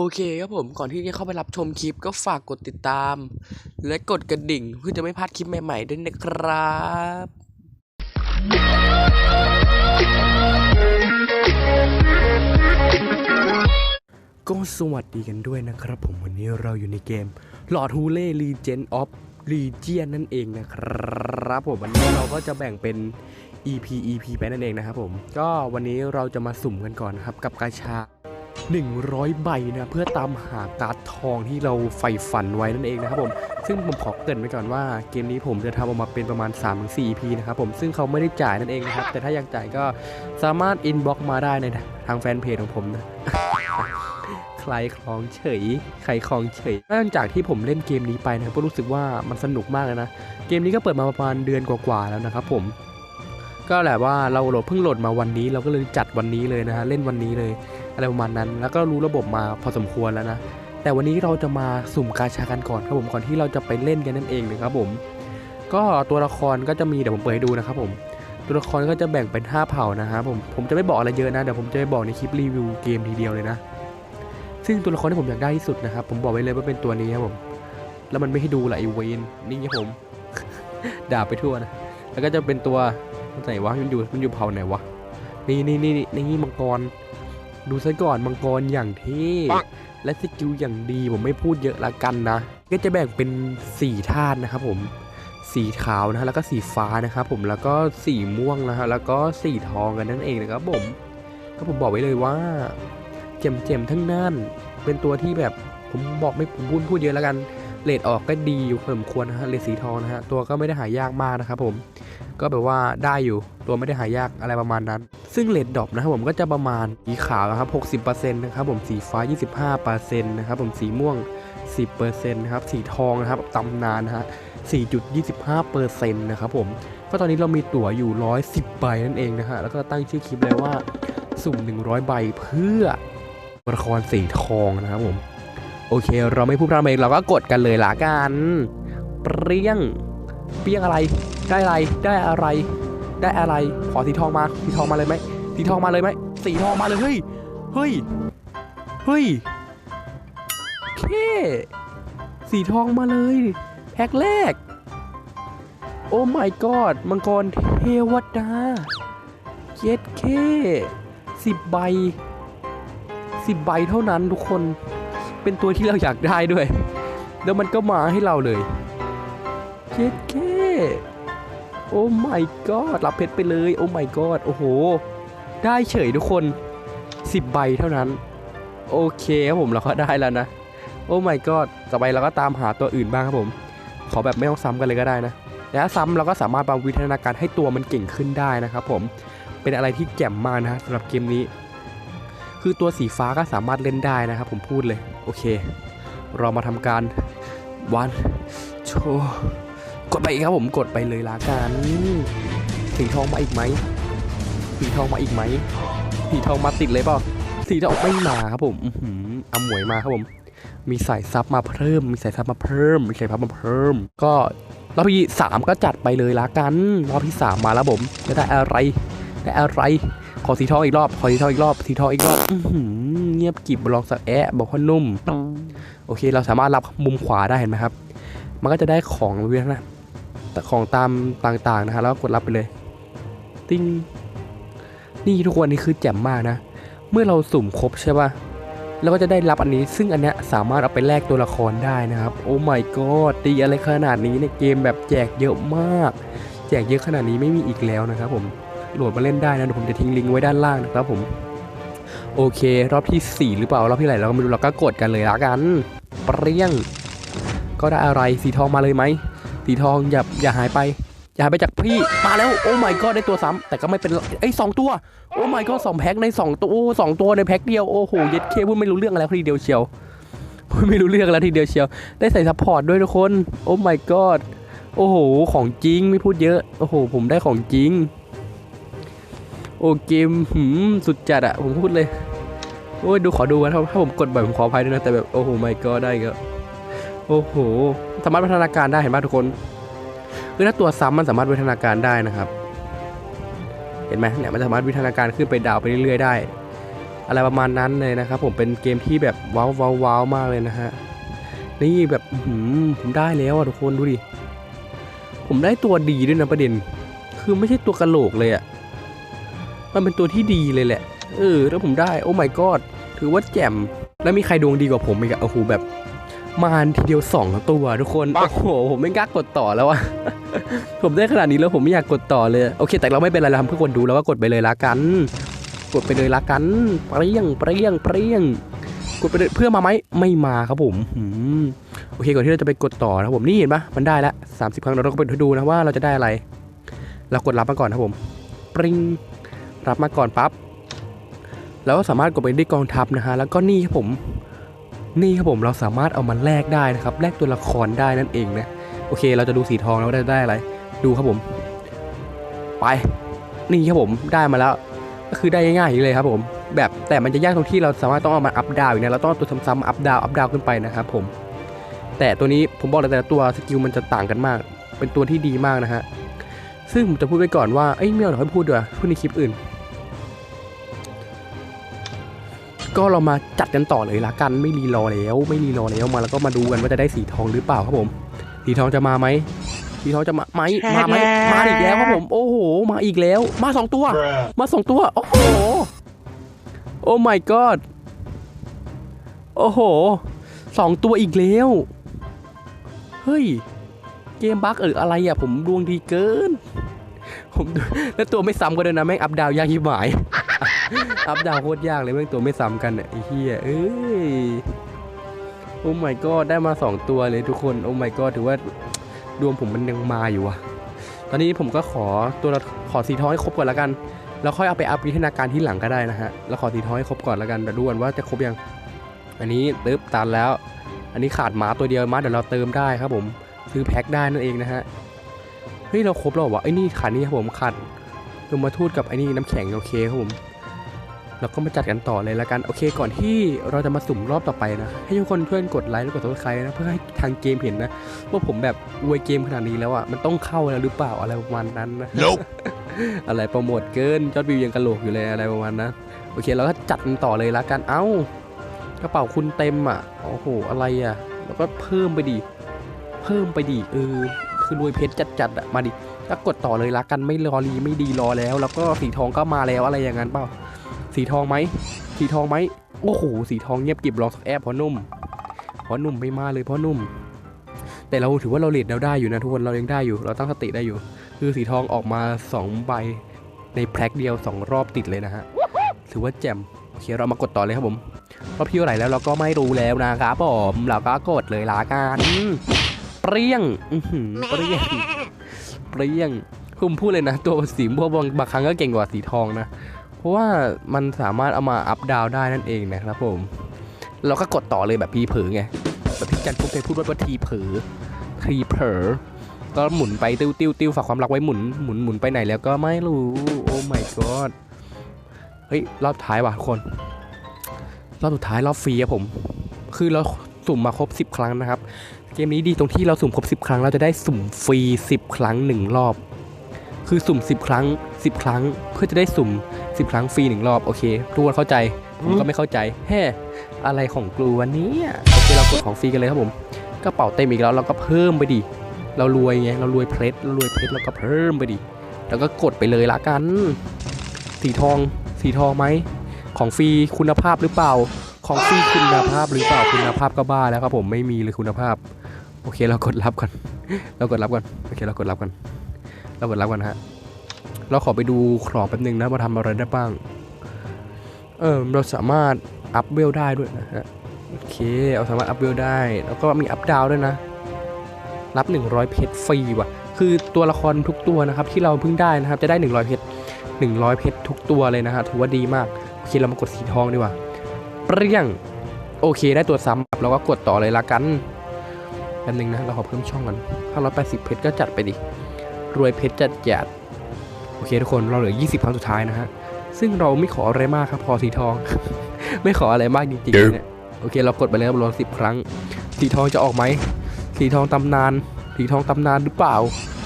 โอเคครับผมก่อนที่จะเข้าไปรับชมคลิปก็ฝากกดติดตาม และกดกระดิ่งเพื่อจะไม่พลาดคลิปใหม่ๆด้วยนะครับก็สวัสดีกันด้วยนะครับผมวันนี้เราอยู่ในเกม Lord h u l e Legend of Legion นั่นเองนะครับผมวันนี้เราก็จะแบ่งเป็น EP EP ไปนั่นเองนะครับผมก็วันนี้เราจะมาสุ่มกันก่อนนครับกับกาชา 100 ใบนะเพื่อตามหาการ์ดทองที่เราใฝ่ฝันไว้นั่นเองนะครับผมซึ่งผมขอเกรินไว้ก่อนว่าเกมนี้ผมจะทำออกมาเป็นประมาณ 3-4 EP นะครับผมซึ่งเขาไม่ได้จ่ายนั่นเองนะครับแต่ถ้าอยากจ่ายก็สามารถอินบ็อกมาได้ในทางแฟนเพจของผมนะใครคลองเฉยใครคลองเฉยเนื่องจากที่ผมเล่นเกมนี้ไปนะครับก็รู้สึกว่ามันสนุกมากเลยนะเกมนี้ก็เปิดมาประมาณเดือนกว่าๆแล้วนะครับผมก็แหละว่าเราโหลดเพิ่งโหลดมาวันนี้เราก็เลยจัดวันนี้เลยนะฮะเล่นวันนี้เลย อะไรประมาณนั้น แล้วก็รู้ระบบมาพอสมควรแล้วนะ แต่วันนี้เราจะมาสุ่มกาชากันก่อนครับผมก่อนที่เราจะไปเล่นกันนั่นเองนะครับผม ก็ตัวละครก็จะมีเดี๋ยวผมเปิดให้ดูนะครับผมตัวละครก็จะแบ่งเป็น 5 เผ่านะครับผมผมจะไม่บอกอะไรเยอะนะเดี๋ยวผมจะไปบอกในคลิปรีวิวเกมทีเดียวเลยนะ ซึ่งตัวละครที่ผมอยากได้ที่สุดนะครับผมบอกไว้เลยว่าเป็นตัวนี้ครับผมแล้วมันไม่ให้ดูละไอเวนนี่ไงผมด่าไปทั่วนะแล้วก็จะเป็นตัวไหนวะมันอยู่มันอยู่เผ่าไหนวะนี่นี่นี่นี่นี่มังกร ดูซะก่อนมังกรอย่างเท่และสกิลอย่างดีผมไม่พูดเยอะละกันนะ ก็จะแบ่งเป็น 4 ธาตุนะครับผมสีขาวนะฮะแล้วก็สีฟ้านะครับผมแล้วก็สีม่วงนะฮะแล้วก็สีทองกันนั่นเองนะครับผมก็ผมบอกไว้เลยว่าเจ็มเจมๆทั้งนั้นเป็นตัวที่แบบผมบอกไม่ผมพูดพูดเยอะแล้วกันเลดออกก็ดีอยู่พอสมควรนะฮะเลดสีทองนะฮะตัวก็ไม่ได้หายากมากนะครับผม ก็แบบว่าได้อยู่ตัวไม่ได้หายากอะไรประมาณนั้น ซึ่งเลดดอปนะครับผมก็จะประมาณสีขาวนะครับ60%นะครับผมสีฟ้า 25%นะครับผมสีม่วง 10%นะครับสีทองนะครับตำนานนะฮะ4.25%นะครับผมก็ตอนนี้เรามีตั๋วอยู่ 110 ใบนั่นเองนะฮะแล้วก็ตั้งชื่อคลิปเลยว่าสุ่ม 100 ใบเพื่อละครสีทองนะครับผม โอเค เราไม่พูดพร่ำเองเราก็กดกันเลยละกัน เปรี้ยง เปรี้ยงอะไร ได้อะไรได้อะไร ได้อะไร ขอสีทองมาสีทองมาเลยไหมสีทองมาเลยไหมสีทองมาเลยเฮ้ยเฮ้ยเฮ้ยเคสีทองมาเลยแพ็คแรก โอ้ my god มังกรเทวดาเจ็ดเคสิบใบสิบใบเท่านั้นทุกคนเป็นตัวที่เราอยากได้ด้วย แล้วมันก็มาให้เราเลยเจ็ดเค โอ้ my god รับเพชรไปเลย โอ้ my god โอ้โห ได้เฉยทุกคนสิบใบเท่านั้น โอเคครับผมเราก็ได้แล้วนะ โอ้ my god ต่อไปเราก็ตามหาตัวอื่นบ้างครับผม ขอแบบไม่ต้องซ้ำกันเลยก็ได้นะแต่ถ้าซ้ำเราก็สามารถปรับวิทยาการให้ตัวมันเก่งขึ้นได้นะครับผม เป็นอะไรที่แจ่มมากนะฮะสำหรับเกมนี้ คือตัวสีฟ้าก็สามารถเล่นได้นะครับผมพูดเลย โอเค เรามาทำการวันโชว์ กดไปอีกครับผมกดไปเลยละกันสีทองมาอีกไหมสีทองมาอีกไหมสีทองมาติดเลยเปล่าสีทองไม่มาครับผมอือหือเอาหมวยมาครับผม มีสายซับมาเพิ่ม มีสายซับมาเพิ่มมีสายซับมาเพิ่ม ก็รอบที่สามก็จัดไปเลยละกันรอบที่สามมาแล้วผมจะได้อะไรได้อะไร ขอสีทองอีกรอบขอสีทองอีกรอบสีทองอีกรอบอื้อหือเงียบกิบลองสะแอะบอกว่านุ่ม โอเค เราสามารถรับมุมขวาได้เห็นไหมครับ มันก็จะได้ของเวียนนะ แต่ของตามต่างๆนะฮะแล้วกดรับไปเลย ติ้งนี่ทุกคนนี่คือแจ่มมากนะ เมื่อเราสุ่มครบใช่ป่ะแล้วก็จะได้รับอันนี้ ซึ่งอันเนี้ยสามารถเอาไปแลกตัวละครได้นะครับ โอ้ my god ตีอะไรขนาดนี้ในเกมแบบแจกเยอะมาก แจกเยอะขนาดนี้ไม่มีอีกแล้วนะครับผมโหลดมาเล่นได้นะเดี๋ยวผมจะทิ้งลิงก์ไว้ด้านล่างนะครับผม โอเค รอบที่ 4 หรือเปล่ารอบที่ไหนเราก็ไม่รู้เราก็กดกันเลยละกัน เปรี้ยง ก็ได้อะไรสีทองมาเลยไหม สีทองอย่าอย่าหายไป อย่าหายไปจากพี่มาแล้วโอ้ my god ได้ตัวซ้ำแต่ก็ไม่เป็นไอ้สองตัว โอ้ my god สองแพ็คในสองตัวสองตัวในแพ็คเดียวโอ้โหเย็ดเคพูดไม่รู้เรื่องอะไรทีเดียวเชียวพูดไม่รู้เรื่องแล้วทีเดียวเชียว ได้ใส่ซัพพอร์ตด้วยทุกคน โอ้ my god โอ้โห ของจริงไม่พูดเยอะ โอ้โห ผมได้ของจริง โอเกมหืมสุดจัดอะผมพูดเลย โอ้ย ดูขอดูกันถ้าถ้าผมกดบ่อยผมขออภัยด้วยนะ แต่แบบ โอ้โห my god ได้ก็โอ้โหามารถพัฒนาการได้เห็นป่ะทุกคนคือถ้าตัวซ้ำมันสามารถพัฒนาการได้นะครับ เห็นไหมเนี่ยมันสามารถวิทยาการขึ้นไปดาวไปเรื่อยๆได้ อะไรประมาณนั้นเลยนะครับ ผมเป็นเกมที่แบบว้าวว้าวาวมากเลยนะฮะนี่แบบผมได้แล้วอะทุกคนดูดิผมได้ตัวดีด้วยนะประเด็น คือไม่ใช่ตัวกระโหลกเลยอะ มันเป็นตัวที่ดีเลยแหละ เออ แล้วผมได้ โอ้ my god ถือว่าแจ่ม แล้วมีใครดวงดีกว่าผมอีกอะโอ้โหแบบ มาทีเดียวสองตัวทุกคนโอ้โหผมไม่กล้ากดต่อแล้วอะผมได้ขนาดนี้แล้วผมไม่อยากกดต่อเลยโอเค แต่เราไม่เป็นไรเราทำเพื่อคนดูแล้วก็กดไปเลยละกัน กดไปเลยละกันเปรี้ยงเปรี้ยงเปรี้ยงกดไปเลยเพื่อมาไหมไม่มาครับผมหืมโอเคก่อนที่เราจะไปกดต่อนะครับผมนี่เห็นปะมันได้ละ30ครั้งเราก็ไปดูนะว่าเราจะได้อะไร เรากดรับมาก่อนครับผมปริงรับมาก่อนปั๊บแล้วก็สามารถกดไปที่กองทัพนะฮะแล้วก็นี่ครับผม นี่ครับผมเราสามารถเอามันแลกได้นะครับแลกตัวละครได้นั่นเองนะโอเค เราจะดูสีทองแล้วว่าได้ได้อะไร ดูครับผม ไปนี่ครับผมได้มาแล้ว ก็คือได้ง่ายๆอย่างนี้เลยครับผมแบบแต่มันจะยากตรงที่เราสามารถต้องเอามาอัพดาวอีกนะเราต้องตัวซ้ำๆอัพดาวอัพดาวขึ้นไปนะครับผม แต่ตัวนี้ผมบอกเลยแต่ละตัวสกิลมันจะต่างกันมาก เป็นตัวที่ดีมากนะฮะซึ่งผมจะพูดไปก่อนว่าเอ้ยไม่เอาเดี๋ยวค่อยพูดดีกว่าพูดในคลิปอื่น ก็เรามาจัดกันต่อเลยละกันไม่รีรอแล้วไม่รีรอแล้วมาแล้วก็มาดูกันว่าจะได้สีทองหรือเปล่าครับผม สีทองจะมาไหมสีทองจะมาไหมมาไหมมาอีกแล้วครับผมโอ้โห มาอีกแล้ว มาสองตัว มาสองตัวโอ้โหโอ้ my god โอ้โหสองตัวอีกแล้วเฮ้ยเกมบั๊กหรืออะไรอะผมดวงดีเกิน ผมแล้วตัวไม่ซ้ำกันด้วยนะแม่งอัพดาวยากยิ่หมาย อัพดาวโคตรยากเลยแม่งตัวไม่ซ้ำกันอะไอ้เหี้ยเอ้ยโอ้ my god ได้มาสองตัวเลยทุกคนโอ้ my god ถือว่าดวงผมมันยังมาอยู่อะตอนนี้ผมก็ขอตัวขอสีทองให้ครบก่อนละกัน แล้วค่อยเอาไปอัพวิทยาการที่หลังก็ได้นะฮะแล้วขอสีทองให้ครบก่อนละกันแต่ดูกันว่าจะครบยัง อันนี้ตึ๊บตันแล้ว อันนี้ขาดหมาตัวเดียวหมาเดี๋ยวเราเติมได้ครับผมซื้อแพ็คได้นั่นเองนะฮะเฮ้ยเราครบแล้ววะไอ้นี่ขาดนี่ครับผมขาดลงมาทูดกับไอ้นี่น้ำแข็งโอเคครับผม เราก็มาจัดกันต่อเลยละกันโอเค ก่อนที่เราจะมาสุ่มรอบต่อไปนะให้ทุกคนเพื่อนกดไลค์และกดซับสไครต์นะเพื่อให้ทางเกมเห็นนะว่าผมแบบอวยเกมขนาดนี้แล้วอะมันต้องเข้าแล้วหรือเปล่าอะไรประมาณนั้นนะ Nope. อะไรโปรโมทเกินยอดวิวยังกระโหลกอยู่เลยอะไรประมาณนั้นโอเคเราก็จัดกันต่อเลยละกันเอ้ากระเป๋าคุณเต็มอะโอ้โหอะไรอะ แล้วก็เพิ่มไปดิเพิ่มไปดิเออคือรวยเพชรจัดๆอะมาดิก็กดต่อเลยละกันไม่รอรีไม่ดีรอแล้ว แล้วก็สีทองก็มาแล้วอะไรอย่างนั้นเปล่า สีทองไหมสีทองไหมโอ้โหสีทองเงียบกิบลองสักแอบเพราะนุ่มเพราะนุ่มไม่มาเลยเพราะนุ่ม แต่เราถือว่าเราเลดเราได้อยู่นะทุกคนเรายังได้อยู่ เราตั้งสติได้อยู่ คือสีทองออกมา2ใบในแพล็กเดียว 2 รอบติดเลยนะฮะถือว่าแจ่มโอเคเรามากดต่อเลยครับผมรอบที่เท่าไหร่แล้วเราก็ไม่รู้แล้วนะครับผมเราก็กดเลยละกันเปรี้ยงเปรี้ยงเปรี้ยงผมพูดเลยนะ ตัวสีม่วงบางครั้งก็เก่งกว่าสีทองนะ เพราะว่ามันสามารถเอามาอัพดาวได้นั่นเองนะครับผม เราก็กดต่อเลยแบบพีเผลอไงแบบที่จันพุกเคยพูดว่าทีเผลอทีเผลอก็หมุนไปติ้วติ้วติ้วฝากความรักไว้หมุนหมุนหมุนไปไหนแล้วก็ไม่รู้โอ้ my god เฮ้ยรอบท้ายว่ะทุกคน รอบสุดท้ายรอบฟรีอะผม คือเราสุ่มมาครบ 10 ครั้งนะครับ เกมนี้ดีตรงที่เราสุ่มครบ 10 ครั้งเราจะได้สุ่มฟรี 10 ครั้ง 1 รอบ คือสุ่ม 10 ครั้ง 10 ครั้ง เพื่อจะได้สุ่ม 10 ครั้งฟรีหนึ่งรอบโอเคทุกคนเข้าใจผมก็ไม่เข้าใจแฮ่อะไรของกลัวเนี่ยโอเคเรากดของฟรีกันเลยครับผมกระเป๋าเต็มอีกแล้วเราก็เพิ่มไปดิเรารวยไงเรารวยเพชรเรารวยเพชรเราก็เพิ่มไปดิแล้วก็กดไปเลยละกัน สีทองสีทองไหมของฟรีคุณภาพหรือเปล่า ของฟรีคุณภาพหรือเปล่าคุณภาพก็บ้าแล้วครับผมไม่มีเลยคุณภาพ โอเคเรากดรับก่อนเรากดรับก่อนโอเคเรากดรับก่อน เรากดรับก่อนฮะ เราขอไปดูของแป๊บนึงนะว่าทำอะไรได้บ้าง เออเราสามารถอัพเวลได้ด้วยนะฮะ โอเค เราสามารถอัพเวลได้ แล้วก็มีอัพดาวด้วยนะ รับ 100 เพชรฟรีว่ะ คือตัวละครทุกตัวนะครับที่เราเพิ่งได้นะครับ จะได้ 100 เพชร 100 เพชรทุกตัวเลยนะฮะ ถือว่าดีมาก โอเค เรามากดสีทองดีกว่า เปรี้ยง โอเค ได้ตัวซ้ำเราก็กดต่อเลยละกันแป๊บนึงนะ เราขอเพิ่มช่องกัน580 เพชรก็จัดไปดิ รวยเพชรจัดจัดโอเคทุกคนเราเหลือ 20ครั้งสุดท้ายนะฮะ ซึ่งเราไม่ขออะไรมากครับพอสีทอง ไม่ขออะไรมากจริงๆนะเนี่ยโอเค เรากดไปแล้วรวมสิบครั้ง สีทองจะออกไหมสีทองตำนาน สีทองตำนานหรือเปล่า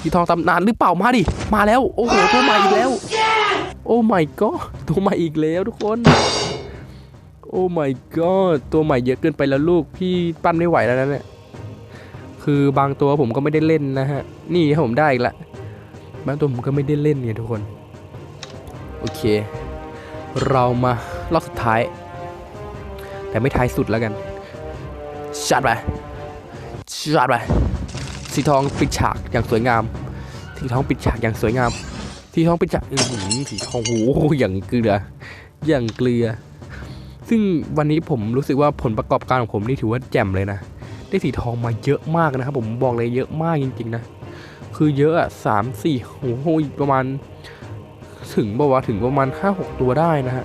สีทองตำนานหรือเปล่ามาดิมาแล้ว โอ้โหตัวใหม่อีกแล้ว โอ้ my god ตัวใหม่อีกแล้วทุกคนโอ้ my god ตัวใหม่เยอะเกินไปแล้วลูก พี่ปั้นไม่ไหวแล้วนะเนี่ย คือบางตัวผมก็ไม่ได้เล่นนะฮะ นี่ผมได้อีกละ บางตัวผมก็ไม่ได้เล่นไงทุกคน โอเค เรามารอบสุดท้าย แต่ไม่ท้ายสุดแล้วกันชัดไปชัดไปสีทองปิดฉากอย่างสวยงาม สีทองปิดฉากอย่างสวยงาม สีทองปิดฉากอื้อหือสีทองโอ้โหอย่างเกลือ อย่างเกลือ ซึ่งวันนี้ผมรู้สึกว่าผลประกอบการของผมนี่ถือว่าแจ่มเลยนะ ได้สีทองมาเยอะมากนะครับ ผมบอกเลยเยอะมากจริงๆนะ คือเยอะอะสามสี่โอ้โหประมาณ ถึงบอกว่าถึงประมาณห้าหกตัวได้นะฮะ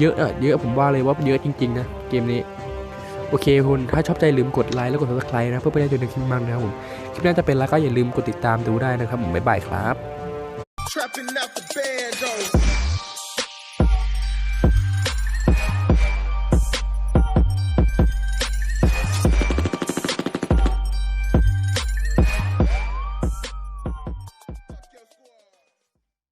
เยอะอะเยอะผมว่าเลยว่าเยอะจริงๆนะเกมนี้โอเคคุณถ้าชอบใจลืมกดไลค์แล้วกด subscribe นะเพื่อไม่ได้เจอในคลิปมันนะครับผมคลิปหน้าจะเป็นแล้วก็อย่าลืมกดติดตามดูได้นะครับผมบ๊ายบายครับ